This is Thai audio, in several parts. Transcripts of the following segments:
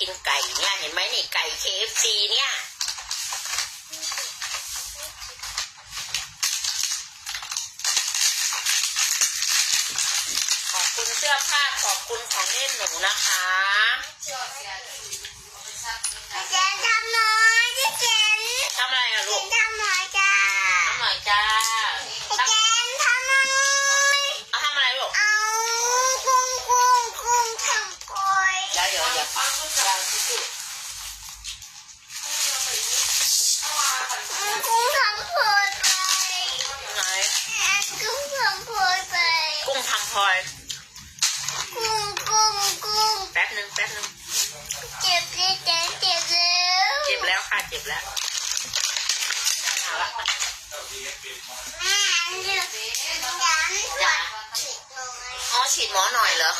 กินไก่เนี่ยเห็นไหมนี่ไก่ KFC เนี่ยขอบคุณเสื้อผ้าขอบคุณของเล่นหนูนะคะแดนทำน้อยดิแดนทำอะไรอะแดลูกนทำน้อยจ้า พลอยกุ้งกุ้งกุ้งแป๊บหนึ่งแป๊บหนึ่งเจ็บเลยแดนเจ็บแล้วเจ็บแล้วค่ะเจ็บแล้วเอาละแม่เดี๋ยวยันปวดฉีดน้อยอ๋อฉีดหมอหน่อยเหรอ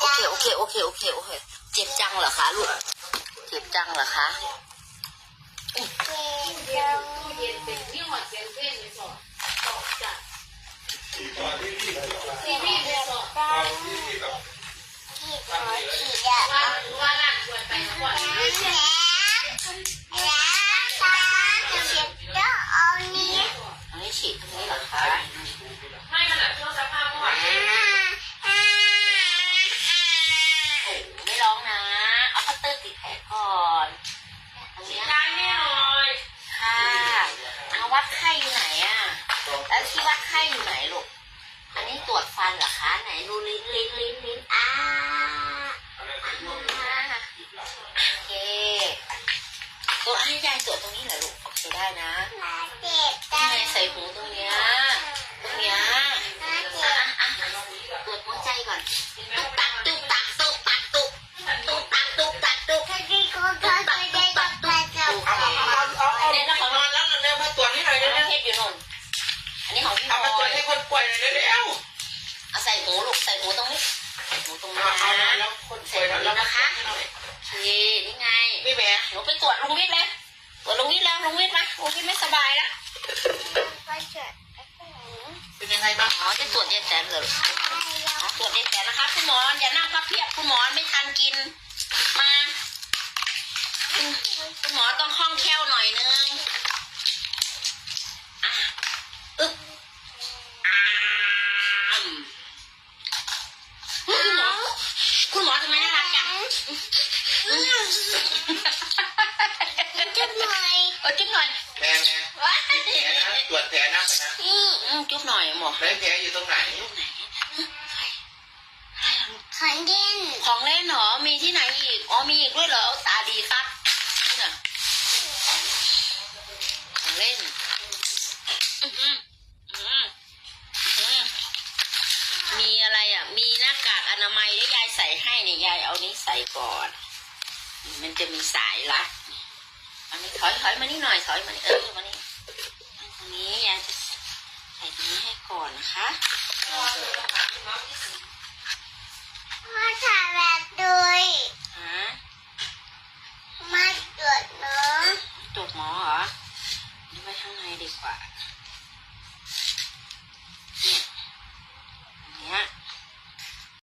โอเคโอเคโอเคโอเคโอเคเจ็บจังเหรอคะลูกเจ็บจังเหรอคะเจ็บจัง ห้ขนาดช่วงสภาพก่อนอ่อ่าอ่าโอ้ไม่ร้องนะเอาคัตเตอติดแผลก่อนตรงนี้ได้แน่นอนค่ะเอาวัดไข้อยู่ไหนอะแล้วที่วัดไข้อยู่ไหนลูก อันนี้ตรวจฟันเหรอคะ ไหนดูลิ้นลิ้นลิ้นลิ้นอ่าอ่า ตัวให้ยายตรวจตรงนี้เหรอลูกโอเคได้นะมาเจ็บที่จังไหนใส่หูตรงเนี้ยตรงเนี้ยมาเจ็อะบอะอะตรวจหัวใจก่อนตุ๊กตักตุ๊กตักตุ๊กตักตุ๊กตุ๊กตักตุ๊กตักตุ๊กถ้าดีก็ก็จะได้กับแม่กับเอาเอาเอาเอาเอาเอานอนแล้วเร็วมาตรวจให้หน่อยอันเร็นี้วเพชรอยู่นนอันนี้ของพี่เอาบมาตรวอจยให้คนป่วยหน่อยเร็วเอาใส่หูลูกใส่หูตรงนี้ใส่หูตรงนี้เอาเอานะแล้วคนใส่ป่วยหูแล้วนะคะหน่อยโอเค นี่ไงนี่แม่หนูไปตรวจลุงวิทย์เลยตรวจลุงวิทย์แล้วลุงวิทย์มาลุงวิทย์ไม่สบายแล้วก็เจ็บเป็นยังไงบ้างอ๋อจะตรวจยายแสนเหรออ๋อตรวจยายแสนนะคะคุณหมออย่านั่งพับเพียบคุณหมอไม่ทันกินมาคุณคุณหมอต้องคล่องแคล่วหน่อยนึงอะอึ๊บอ้ามคุณหมอ คุณหมอทำไมน่ารักจัง จุดหน่อย เออจุ๊บหน่อยแม่แม่ว้ายแผลนะตรวจแผลนะนะอืมอืมจุ๊บหน่อยหมอแล้วแผลอยู่ตรงไหนขันดินของเล่นเหรอ มีที่ไหนอีก อ๋อมีอีกด้วยเหรอ ตาดีครับนี่น่ะของเล่นมีอะไรอะ มีหน้ากากอนามัยแล้วยายใส่ให้เนี่ยยายเอานี้ใส่ก่อน มันจะมีสายรัด อันนี้ถอยถอยมานี่หน่อยถอยมานี่เออมานี่ตรงนี้ยายจะใส่ตรงนี้ให้ก่อนนะคะมาถ่ายแบบด้วยฮะมาตรวจเนาะตรวจหมอเหรอดูไปข้างในดีกว่า